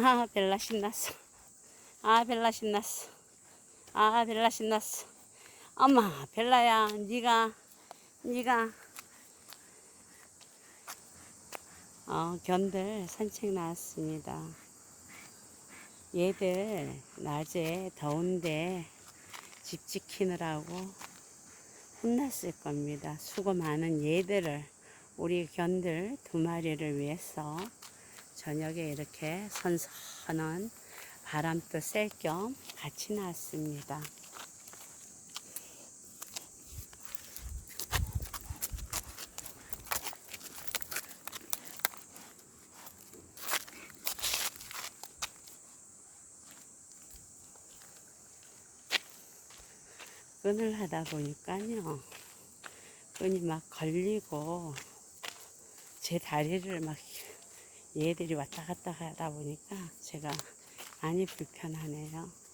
아 벨라 신났어. 아 벨라 신났어. 아 벨라 신났어. 엄마 벨라야 니가 니가. 어, 견들 산책 나왔습니다. 얘들 낮에 더운데 집 지키느라고 혼났을 겁니다. 수고 많은 얘들을 우리 견들 두 마리를 위해서 저녁에 이렇게 선선한 바람도 쐴 겸 같이 나왔습니다. 끈을 하다 보니까요. 끈이 막 걸리고 제 다리를 막 얘들이 왔다 갔다 하다 보니까 제가 많이 불편하네요.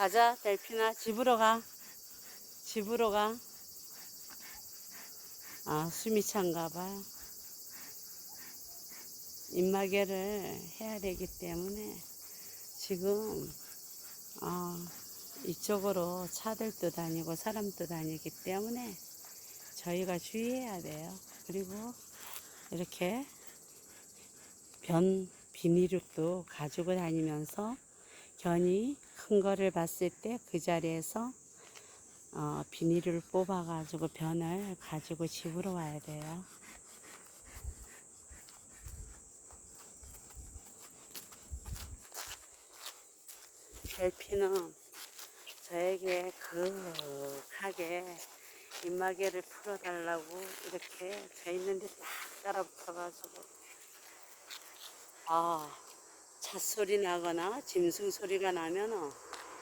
가자, 델피나. 집으로 가. 집으로 가. 아, 숨이 찬가 봐요. 입마개를 해야 되기 때문에 지금, 어, 이쪽으로 차들도 다니고 사람도 다니기 때문에 저희가 주의해야 돼요. 그리고 이렇게 변 비닐도 가지고 다니면서 견이 큰 거를 봤을 때 그 자리에서 어, 비닐을 뽑아 가지고 변을 가지고 집으로 와야 돼요. 델피는 저에게 그하게 입마개를 풀어달라고 이렇게 저 있는데 딱 따라붙어가지고 아 차 소리 나거나 짐승 소리가 나면은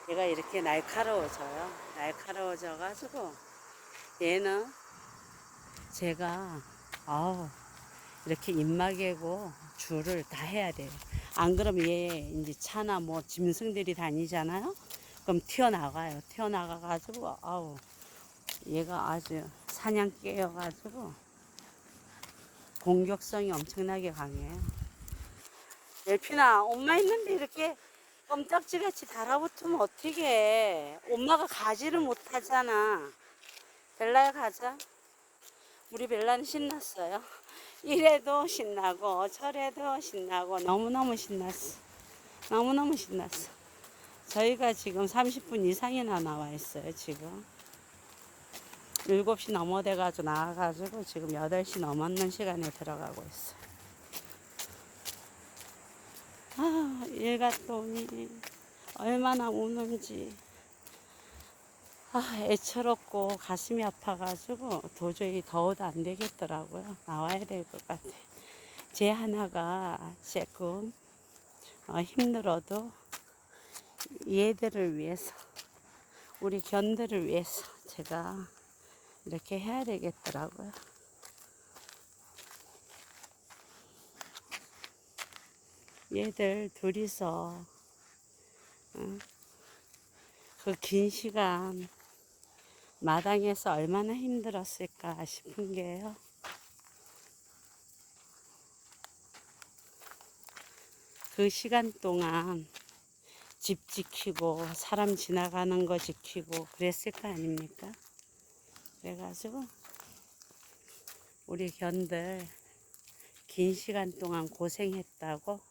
얘가 이렇게 날카로워져요. 날카로워져 가지고 얘는 제가 아우 이렇게 입마개고 줄을 다 해야 돼요. 안 그러면 얘 이제 차나 뭐 짐승들이 다니잖아요. 그럼 튀어나가요. 튀어나가 가지고 아우 얘가 아주 사냥 깨여 가지고 공격성이 엄청나게 강해요. 델피나 엄마 있는데 이렇게 껌딱지같이 달아붙으면 어떻게 해. 엄마가 가지를 못하잖아. 벨라야 가자. 우리 벨라는 신났어요. 이래도 신나고 저래도 신나고 너무너무 신났어. 너무너무 신났어. 저희가 지금 30분 이상이나 나와 있어요, 지금. 7시 넘어돼가지고 나와가지고 지금 8시 넘었는 시간에 들어가고 있어요. 아, 얘가 또니 얼마나 우는지. 아, 애처롭고 가슴이 아파가지고 도저히 더워도 안 되겠더라고요. 나와야 될 것 같아. 제 하나가 조금 어, 힘들어도 얘들을 위해서, 우리 견들을 위해서 제가 이렇게 해야 되겠더라고요. 얘들 둘이서 그긴 시간 마당에서 얼마나 힘들었을까 싶은 게요. 그 시간 동안 집 지키고 사람 지나가는 거 지키고 그랬을 거 아닙니까? 그래가지고 우리 견들 긴 시간 동안 고생했다고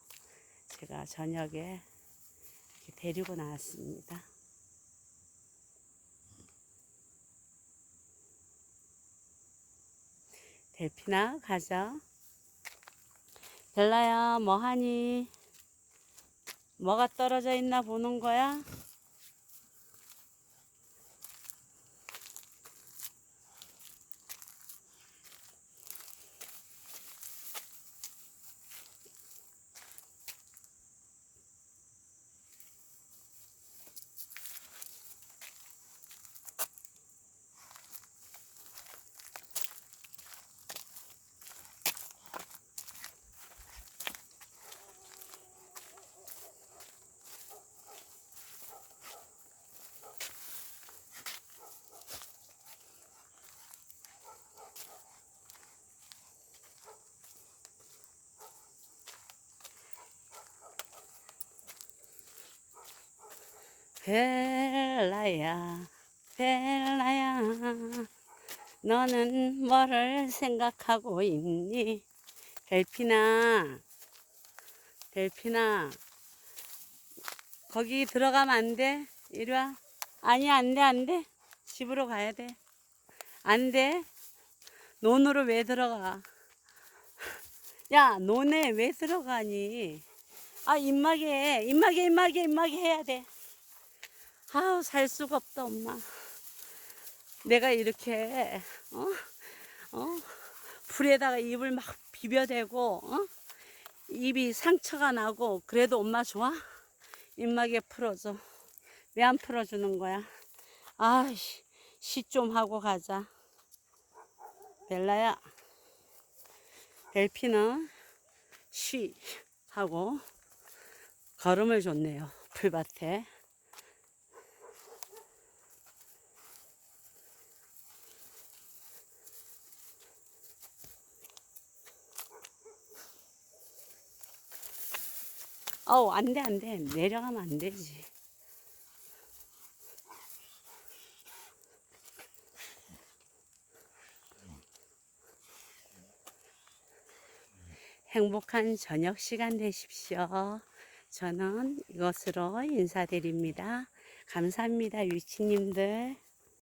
제가 저녁에 데리고 나왔습니다. 델피나 가자. 델라야 뭐하니? 뭐가 떨어져 있나 보는 거야? 벨라야, 벨라야, 너는 뭐를 생각하고 있니? 델피나, 델피나, 거기 들어가면 안 돼? 이리 와. 아니, 안 돼, 안 돼. 집으로 가야 돼. 안 돼. 논으로 왜 들어가? 야, 논에 왜 들어가니? 아, 입마개, 입마개, 입마개, 입마개 해야 돼. 아우, 살 수가 없다, 엄마. 내가 이렇게, 어? 어? 불에다가 입을 막 비벼대고, 어? 입이 상처가 나고, 그래도 엄마 좋아? 입마개 풀어줘. 왜 안 풀어주는 거야? 아이씨, 시 좀 하고 가자. 벨라야, 벨피는 쉬 하고 걸음을 줬네요. 풀밭에. 어우, 안 돼, 안 돼. 내려가면 안 되지. 행복한 저녁 시간 되십시오. 저는 이것으로 인사드립니다. 감사합니다, 유치님들.